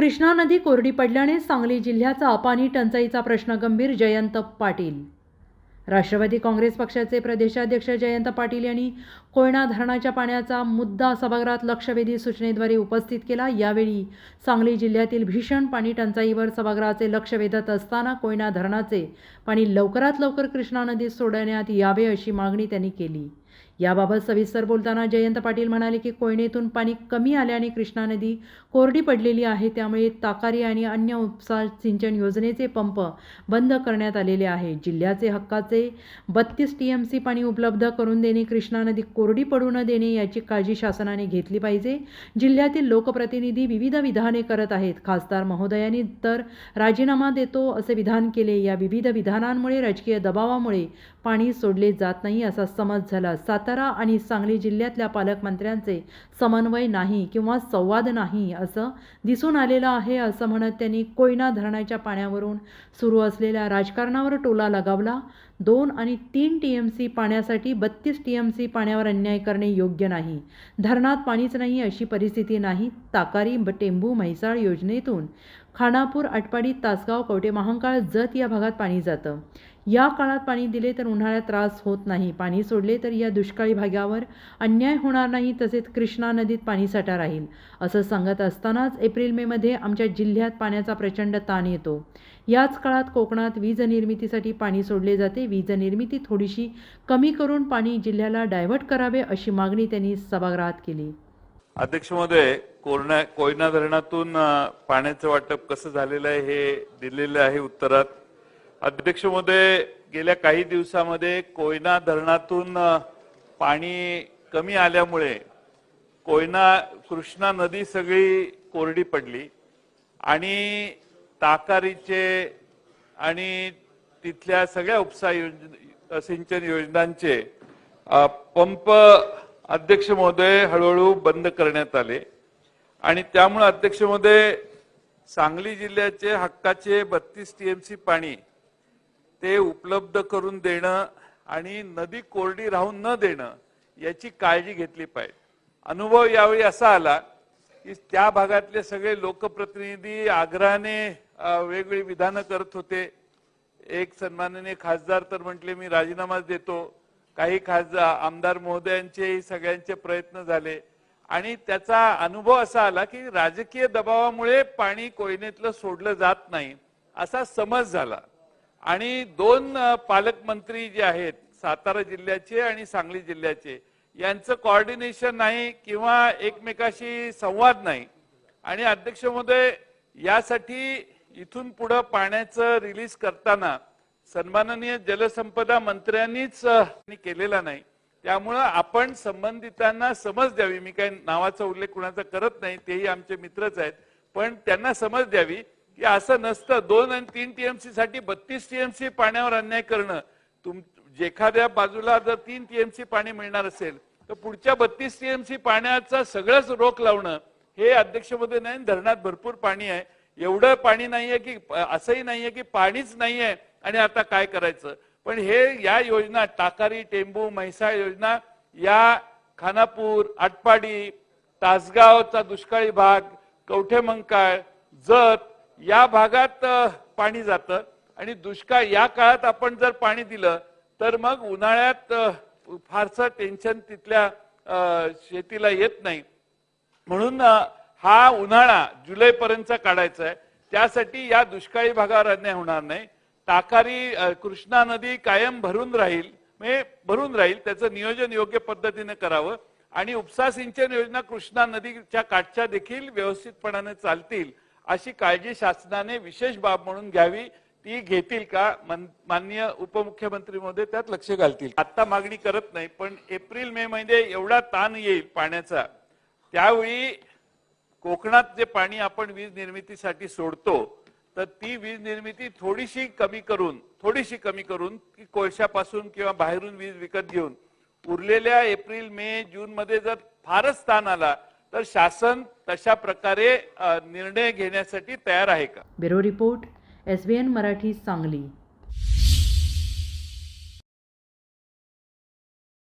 कृष्णा नदी कोरडी पडल्याने सांगली जिल्ह्याचा अपाणी टंचाईचा प्रश्न गंभीर जयंत पाटील. राष्ट्रवादी काँग्रेस पक्षाचे प्रदेशाध्यक्ष जयंत पाटील यांनी कोयना धरणाच्या पाण्याचा मुद्दा सभागृहात लक्षवेधी सूचनेद्वारे उपस्थित केला. यावेळी सांगली जिल्ह्यातील भीषण पाणी टंचाईवर सभागृहाचे लक्ष वेधत असताना कोयना धरणाचे पाणी लवकरात लवकर कृष्णा नदीत सोडण्यात यावे अशी मागणी त्यांनी केली. याबाबत सविस्तर बोलताना जयंत पाटील म्हणाले की कोयनेतून पाणी कमी आल्याने कृष्णा नदी कोरडी पडलेली आहे. त्यामुळे ताकारी आणि अन्य उपसा सिंचन योजनेचे पंप बंद करण्यात आलेले आहे. जिल्ह्याचे हक्काचे बत्तीस टी एम सी पाणी उपलब्ध करून देणे कृष्णा नदी कोरडी पडू न देणे याची काळजी शासनाने घेतली पाहिजे. जिल्ह्यातील लोकप्रतिनिधी विविध विधाने करत आहेत. खासदार महोदयांनी तर राजीनामा देतो असे विधान केले. या विविध विधानांमुळे राजकीय दबावामुळे पाणी सोडले जात नाही असा समज झाला. सातारा आणि सांगली जिल्ह्यातल्या पालकमंत्र्यांचे समन्वय नाही किंवा संवाद नाही असं दिसून आलेलं आहे असं म्हणत त्यांनी कोयना धरणाच्या पाण्यावरून सुरू असलेल्या राजकारणावर टोला लगावला. दोन आणि तीन टी एम सी पाण्यासाठी बत्तीस टी एम सी पाण्यावर अन्याय करणे योग्य नाही. धरणात पाणीच नाही अशी परिस्थिती नाही. ताकारी ब- टेंभू म्हैसाळ योजनेतून खानापूर आटपाडी तासगाव कवटे महांकाळ जत या भागात पाणी जातं. या काळात पाणी दिले तर उन्हाळ्यात त्रास होत नाही. पाणी सोडले तर या दुष्काळी भागावर अन्याय होणार नाही तसेच कृष्णा नदीत पाणीसाठा राहील असं सांगत असतानाच एप्रिल मेमध्ये आमच्या जिल्ह्यात पाण्याचा प्रचंड ताण येतो. याच काळात कोकणात वीज निर्मितीसाठी पाणी सोडले जाते. वीज निर्मिती थोडीशी कमी करून पाणी जिल्ह्याला डायव्हर्ट करावे अशी मागणी त्यांनी सभागृहात केली. अध्यक्ष महोदय कोयना कोयना धरणातून पाण्याचं वाटप कसं झालेलं आहे हे दिलेलं आहे उत्तरात. अध्यक्ष महोदय गेल्या काही दिवसामध्ये कोयना धरणातून पाणी कमी आल्यामुळे कोयना कृष्णा नदी सगळी कोरडी पडली आणि ताकारीचे आणि तिथल्या सगळ्या उपसा योज सिंचन योजनांचे पंप अध्यक्ष महोदय हळूहळू बंद करण्यात आले. आणि त्यामुळे अध्यक्ष महोदय सांगली जिल्ह्याचे हक्काचे बत्तीस टीएमसी पाणी ते उपलब्ध करून देणं आणि नदी कोरडी राहून न देणं याची काळजी घेतली पाहिजे. अनुभव यावेळी असा आला की त्या भागातले सगळे लोकप्रतिनिधी आग्रहाने वेगवेगळी विधानं करत होते. एक सन्माननीय खासदार तर म्हटले मी राजीनामाच देतो. काही खासदार आमदार महोदयांचे सगळ्यांचे प्रयत्न झाले. आणि त्याचा अनुभव असा आला की राजकीय दबावामुळे पाणी कोयनेतलं सोडलं जात नाही असा समज झाला. आणि दोन पालकमंत्री जे आहेत सातारा जिल्ह्याचे आणि सांगली जिल्ह्याचे यांचं कॉर्डिनेशन नाही किंवा एकमेकाशी संवाद नाही. आणि अध्यक्ष महोदय यासाठी इथून पुढं पाण्याचं रिलीज करताना सन्माननीय जलसंपदा मंत्र्यांनीच केलेला नाही. त्यामुळं आपण संबंधितांना समज द्यावी. मी काही नावाचा उल्लेख कुणाचा करत नाही तेही आमचे मित्रच आहेत. पण त्यांना समज द्यावी की असं नसतं दोन आणि तीन टीएमसी साठी बत्तीस टीएमसी पाण्यावर अन्याय करणं. तुम एखाद्या बाजूला जर तीन टीएमसी पाणी मिळणार असेल तर पुढच्या बत्तीस टीएमसी पाण्याचा सगळंच रोख लावणं हे अध्यक्षमध्ये नाही धरणात भरपूर पाणी आहे. एवढं पाणी नाहीये की असंही नाहीये की पाणीच नाहीये आणि आता काय करायचं? पण हे या योजना टाकारी टेंबू म्हैसाळ योजना या खानापूर आटपाडी तासगावचा दुष्काळी भाग कवठेमंकाळ जत या भागात पाणी जातं. आणि दुष्काळ या काळात आपण जर पाणी दिलं तर मग उन्हाळ्यात फारसं टेन्शन तिथल्या शेतीला येत नाही. म्हणून हा उन्हाळा जुलैपर्यंत काढायचा आहे. त्यासाठी या दुष्काळी भागावर अन्याय होणार नाही. ताकारी कृष्णा नदी कायम भरून राहील म्हणजे भरून राहील त्याचं नियोजन योग्य पद्धतीने करावं. आणि उपसा सिंचन योजना कृष्णा नदीच्या काठच्या देखील व्यवस्थितपणाने चालतील अशी काळजी शासनाने विशेष बाब म्हणून घ्यावी. ती घेतील का? मन- माननीय उपमुख्यमंत्री महोदय त्यात लक्ष घालतील. आता मागणी करत नाही पण एप्रिल मे मध्ये एवढा ताण येईल पाण्याचा. त्यावेळी कोकणात जे पाणी आपण वीज निर्मितीसाठी सोडतो तर ती वीज निर्मिती थोडीशी कमी करून थोडीशी कमी करून ती कोळशापासून किंवा बाहेरून वीज विकत घेऊन उरलेल्या एप्रिल मे जून मध्ये जर फारच ताण आला तर शासन तशा प्रकारे निर्णय घेण्यासाठी तयार आहे का? Bureau report S B N Marathi Sangli.